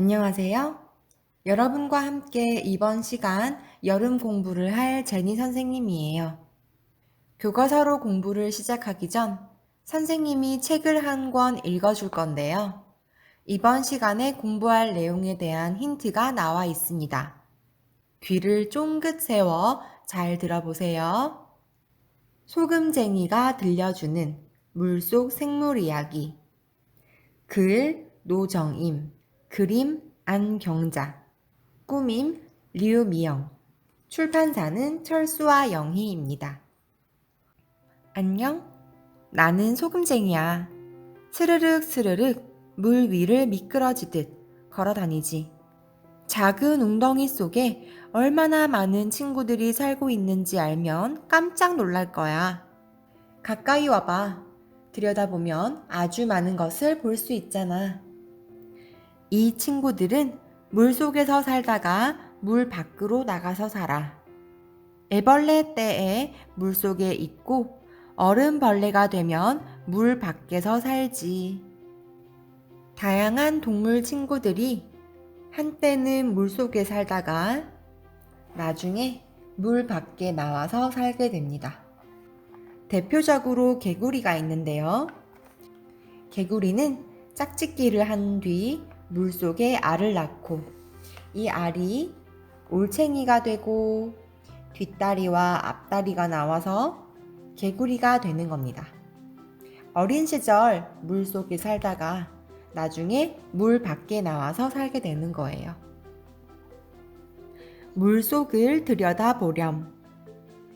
안녕하세요. 여러분과 함께 이번 시간 여름 공부를 할 제니 선생님이에요. 교과서로 공부를 시작하기 전 선생님이 책을 한 권 읽어줄 건데요. 이번 시간에 공부할 내용에 대한 힌트가 나와 있습니다. 귀를 쫑긋 세워 잘 들어보세요. 소금쟁이가 들려주는 물속 생물 이야기. 글 노정임. 그림 안경자, 꾸밈 류미영, 출판사는 철수와 영희입니다. 안녕? 나는 소금쟁이야. 스르륵 스르륵 물 위를 미끄러지듯 걸어 다니지. 작은 웅덩이 속에 얼마나 많은 친구들이 살고 있는지 알면 깜짝 놀랄 거야. 가까이 와봐. 들여다보면 아주 많은 것을 볼 수 있잖아. 이 친구들은 물 속에서 살다가 물 밖으로 나가서 살아. 애벌레 때에 물 속에 있고 얼음벌레가 되면 물 밖에서 살지. 다양한 동물 친구들이 한때는 물 속에 살다가 나중에 물 밖에 나와서 살게 됩니다. 대표적으로 개구리가 있는데요. 개구리는 짝짓기를 한 뒤 물속에 알을 낳고 이 알이 올챙이가 되고 뒷다리와 앞다리가 나와서 개구리가 되는 겁니다. 어린 시절 물 속에 살다가 나중에 물 밖에 나와서 살게 되는 거예요. 물 속을 들여다 보렴.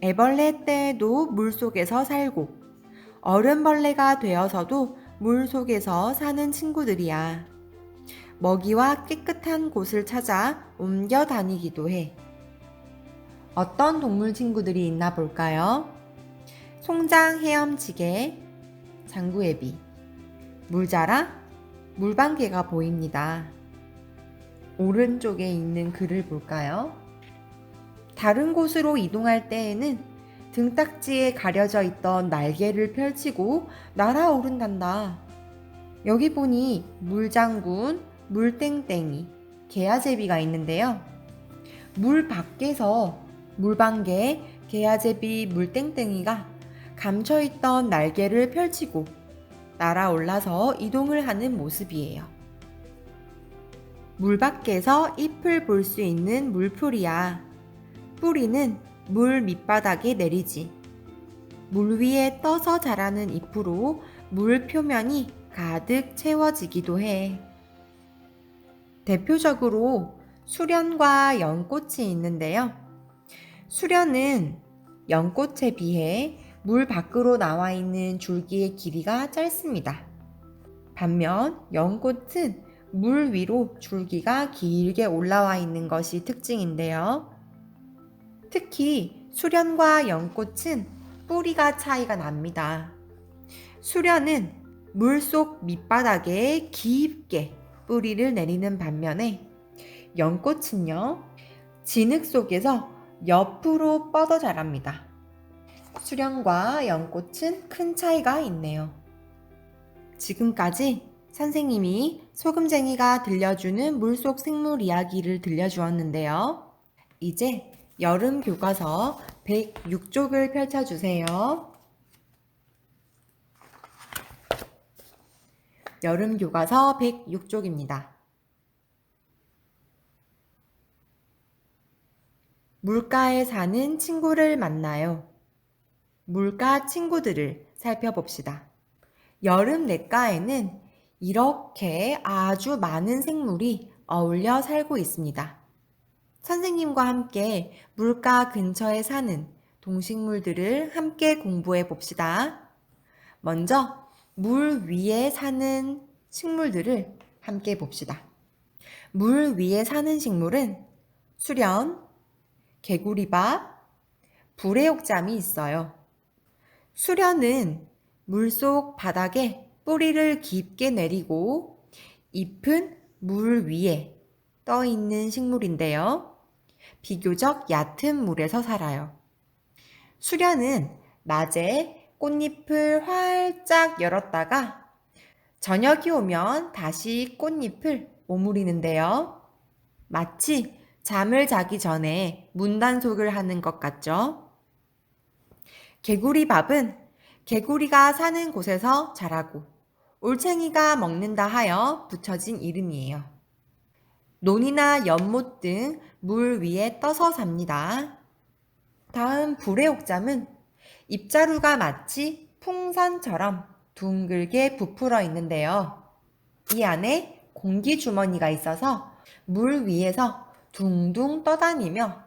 애벌레 때에도 물 속에서 살고 얼음벌레가 되어서도 물 속에서 사는 친구들이야. 먹이와 깨끗한 곳을 찾아 옮겨 다니기도 해. 어떤 동물 친구들이 있나 볼까요? 송장 헤엄치개, 장구애비, 물자라, 물방개가 보입니다. 오른쪽에 있는 글을 볼까요? 다른 곳으로 이동할 때에는 등딱지에 가려져 있던 날개를 펼치고 날아오른단다. 여기 보니 물장군, 물땡땡이, 개아제비가 있는데요. 물 밖에서 물방개, 개아제비, 물땡땡이가 감춰있던 날개를 펼치고 날아올라서 이동을 하는 모습이에요. 물 밖에서 잎을 볼 수 있는 물풀이야. 뿌리는 물 밑바닥에 내리지. 물 위에 떠서 자라는 잎으로 물 표면이 가득 채워지기도 해. 대표적으로 수련과 연꽃이 있는데요. 수련은 연꽃에 비해 물 밖으로 나와 있는 줄기의 길이가 짧습니다. 반면 연꽃은 물 위로 줄기가 길게 올라와 있는 것이 특징인데요. 특히 수련과 연꽃은 뿌리가 차이가 납니다. 수련은 물속 밑바닥에 깊게 뿌리를 내리는 반면에 연꽃은요, 진흙 속에서 옆으로 뻗어 자랍니다. 수령과 연꽃은 큰 차이가 있네요. 지금까지 선생님이 소금쟁이가 들려주는 물속 생물 이야기를 들려주었는데요. 이제 여름 교과서 106쪽을 펼쳐주세요. 여름 교과서 106쪽입니다. 물가에 사는 친구를 만나요. 물가 친구들을 살펴봅시다. 여름 냇가에는 이렇게 아주 많은 생물이 어울려 살고 있습니다. 선생님과 함께 물가 근처에 사는 동식물들을 함께 공부해 봅시다. 먼저 물 위에 사는 식물들을 함께 봅시다. 물 위에 사는 식물은 수련, 개구리밥, 불의옥잠이 있어요. 수련은 물속 바닥에 뿌리를 깊게 내리고 잎은 물 위에 떠 있는 식물인데요. 비교적 얕은 물에서 살아요. 수련은 낮에 꽃잎을 활짝 열었다가 저녁이 오면 다시 꽃잎을 오므리는데요. 마치 잠을 자기 전에 문단속을 하는 것 같죠? 개구리 밥은 개구리가 사는 곳에서 자라고 올챙이가 먹는다 하여 붙여진 이름이에요. 논이나 연못 등 물 위에 떠서 삽니다. 다음 불의 옥잠은 입자루가 마치 풍선처럼 둥글게 부풀어 있는데요. 이 안에 공기 주머니가 있어서 물 위에서 둥둥 떠다니며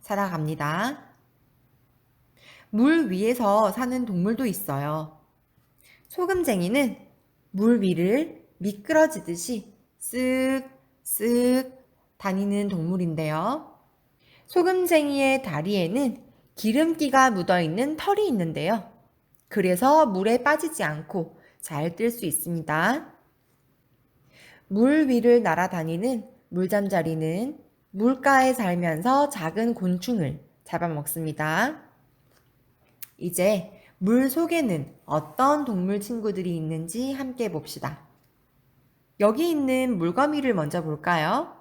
살아갑니다. 물 위에서 사는 동물도 있어요. 소금쟁이는 물 위를 미끄러지듯이 쓱, 쓱 다니는 동물인데요. 소금쟁이의 다리에는 기름기가 묻어 있는 털이 있는데요. 그래서 물에 빠지지 않고 잘 뜰 수 있습니다. 물 위를 날아다니는 물잠자리는 물가에 살면서 작은 곤충을 잡아먹습니다. 이제 물 속에는 어떤 동물 친구들이 있는지 함께 봅시다. 여기 있는 물거미를 먼저 볼까요?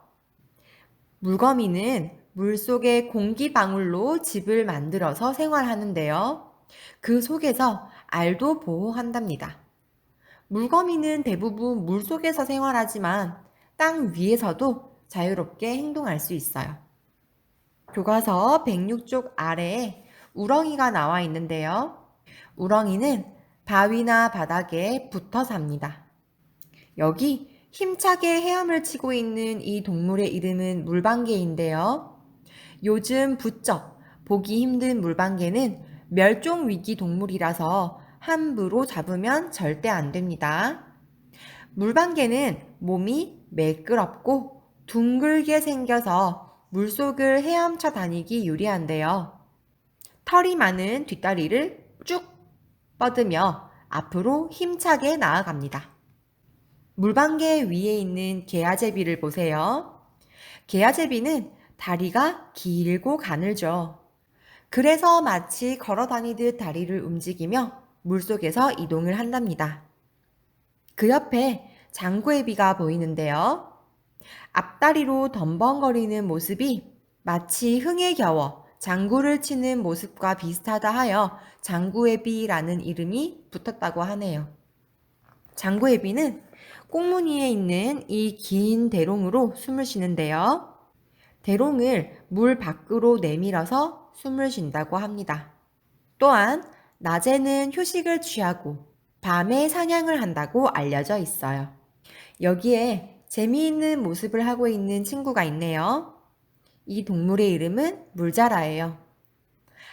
물거미는 물 속에 공기 방울로 집을 만들어서 생활하는데요. 그 속에서 알도 보호한답니다. 물거미는 대부분 물 속에서 생활하지만 땅 위에서도 자유롭게 행동할 수 있어요. 교과서 106쪽 아래에 우렁이가 나와 있는데요. 우렁이는 바위나 바닥에 붙어 삽니다. 여기 힘차게 헤엄을 치고 있는 이 동물의 이름은 물방개인데요. 요즘 부쩍 보기 힘든 물방개는 멸종 위기 동물이라서 함부로 잡으면 절대 안 됩니다. 물방개는 몸이 매끄럽고 둥글게 생겨서 물속을 헤엄쳐 다니기 유리한데요. 털이 많은 뒷다리를 쭉 뻗으며 앞으로 힘차게 나아갑니다. 물방개 위에 있는 개아제비를 보세요. 개아제비는 다리가 길고 가늘죠. 그래서 마치 걸어 다니듯 다리를 움직이며 물속에서 이동을 한답니다. 그 옆에 장구애비가 보이는데요. 앞다리로 덤벙거리는 모습이 마치 흥에 겨워 장구를 치는 모습과 비슷하다 하여 장구애비라는 이름이 붙었다고 하네요. 장구애비는 꽁무니에 있는 이 긴 대롱으로 숨을 쉬는데요. 대롱을 물 밖으로 내밀어서 숨을 쉰다고 합니다. 또한 낮에는 휴식을 취하고 밤에 사냥을 한다고 알려져 있어요. 여기에 재미있는 모습을 하고 있는 친구가 있네요. 이 동물의 이름은 물자라예요.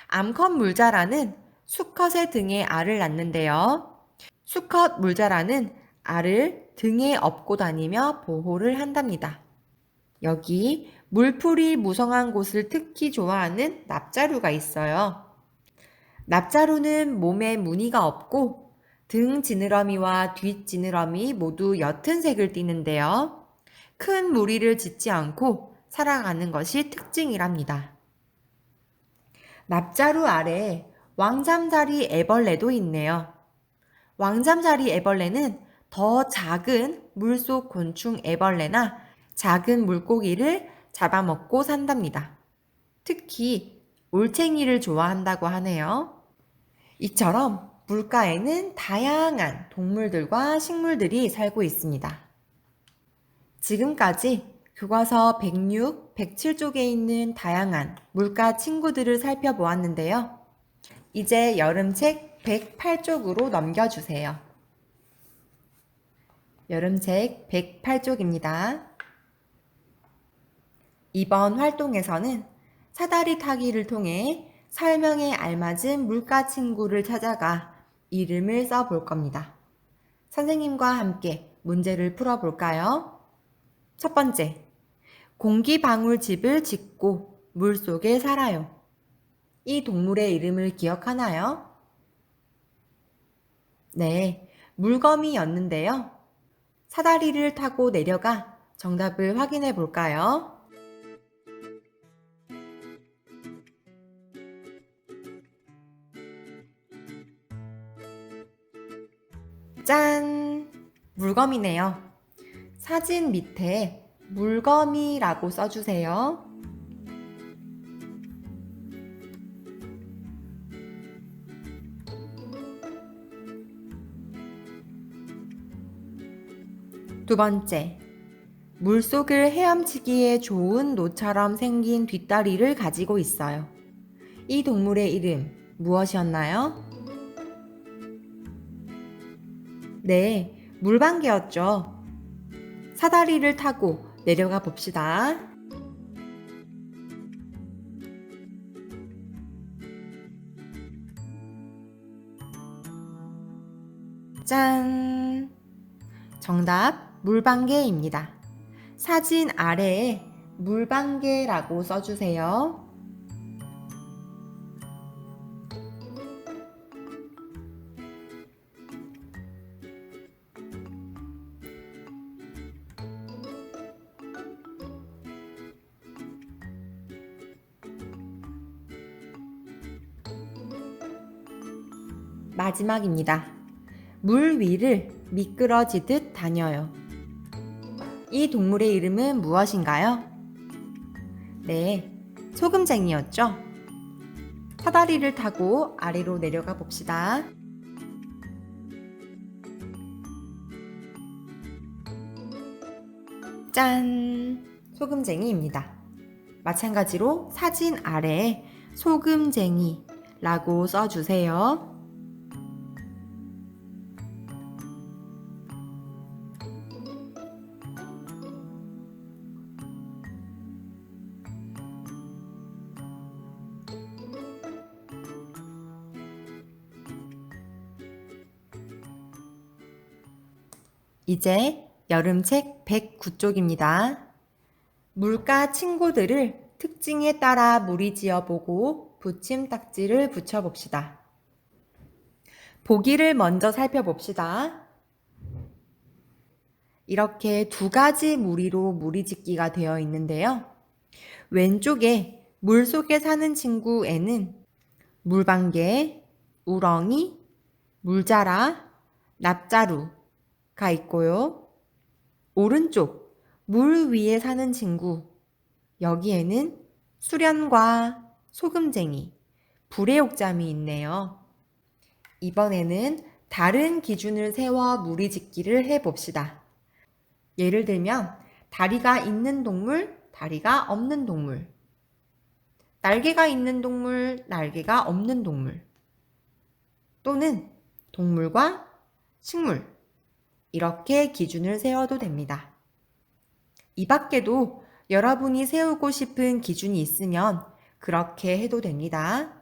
암컷 물자라는 수컷의 등에 알을 낳는데요. 수컷 물자라는 알을 등에 업고 다니며 보호를 한답니다. 여기 물풀이 무성한 곳을 특히 좋아하는 납자루가 있어요. 납자루는 몸에 무늬가 없고 등 지느러미와 뒷 지느러미 모두 옅은 색을 띠는데요. 큰 무리를 짓지 않고 살아가는 것이 특징이랍니다. 납자루 아래 왕잠자리 애벌레도 있네요. 왕잠자리 애벌레는 더 작은 물속 곤충 애벌레나 작은 물고기를 잡아먹고 산답니다. 특히 올챙이를 좋아한다고 하네요. 이처럼 물가에는 다양한 동물들과 식물들이 살고 있습니다. 지금까지 교과서 106, 107쪽에 있는 다양한 물가 친구들을 살펴보았는데요. 이제 여름책 108쪽으로 넘겨주세요. 여름책 108쪽입니다. 이번 활동에서는 사다리 타기를 통해 설명에 알맞은 물가 친구를 찾아가 이름을 써볼 겁니다. 선생님과 함께 문제를 풀어볼까요? 첫 번째, 공기방울집을 짓고 물 속에 살아요. 이 동물의 이름을 기억하나요? 네, 물거미였는데요. 사다리를 타고 내려가 정답을 확인해 볼까요? 짠! 물검이네요. 사진 밑에 물거미라고 써주세요. 두 번째, 물속을 헤엄치기에 좋은 노처럼 생긴 뒷다리를 가지고 있어요. 이 동물의 이름 무엇이었나요? 네, 물방개였죠. 사다리를 타고 내려가 봅시다. 짠! 정답, 물방개입니다. 사진 아래에 물방개라고 써주세요. 마지막입니다. 물 위를 미끄러지듯 다녀요. 이 동물의 이름은 무엇인가요? 네, 소금쟁이였죠? 사다리를 타고 아래로 내려가 봅시다. 짠! 소금쟁이입니다. 마찬가지로 사진 아래에 소금쟁이라고 써주세요. 이제 여름책 109쪽입니다. 물가 친구들을 특징에 따라 무리지어 보고 붙임 딱지를 붙여 봅시다. 보기를 먼저 살펴봅시다. 이렇게 두 가지 무리로 무리짓기가 되어 있는데요. 왼쪽에 물 속에 사는 친구에는 물방개, 우렁이, 물자라, 납자루 가 있고요. 오른쪽 물 위에 사는 친구 여기에는 수련과 소금쟁이, 불의 옥잠이 있네요. 이번에는 다른 기준을 세워 무리짓기를 해봅시다. 예를 들면 다리가 있는 동물, 다리가 없는 동물 날개가 있는 동물, 날개가 없는 동물 또는 동물과 식물 이렇게 기준을 세워도 됩니다. 이 밖에도 여러분이 세우고 싶은 기준이 있으면 그렇게 해도 됩니다.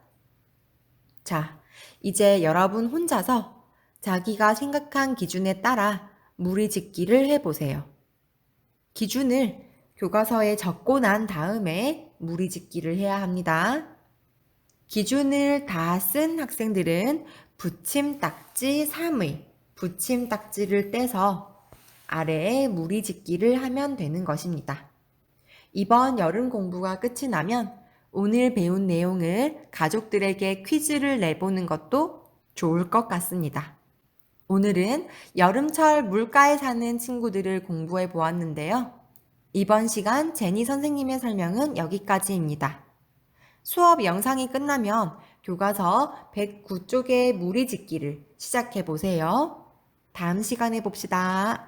자, 이제 여러분 혼자서 자기가 생각한 기준에 따라 무리 짓기를 해보세요. 기준을 교과서에 적고 난 다음에 무리 짓기를 해야 합니다. 기준을 다 쓴 학생들은 붙임 딱지 3의 붙임 딱지를 떼서 아래에 무리 짓기를 하면 되는 것입니다. 이번 여름 공부가 끝이 나면 오늘 배운 내용을 가족들에게 퀴즈를 내보는 것도 좋을 것 같습니다. 오늘은 여름철 물가에 사는 친구들을 공부해 보았는데요. 이번 시간 제니 선생님의 설명은 여기까지입니다. 수업 영상이 끝나면 교과서 109쪽의 무리 짓기를 시작해 보세요. 다음 시간에 봅시다.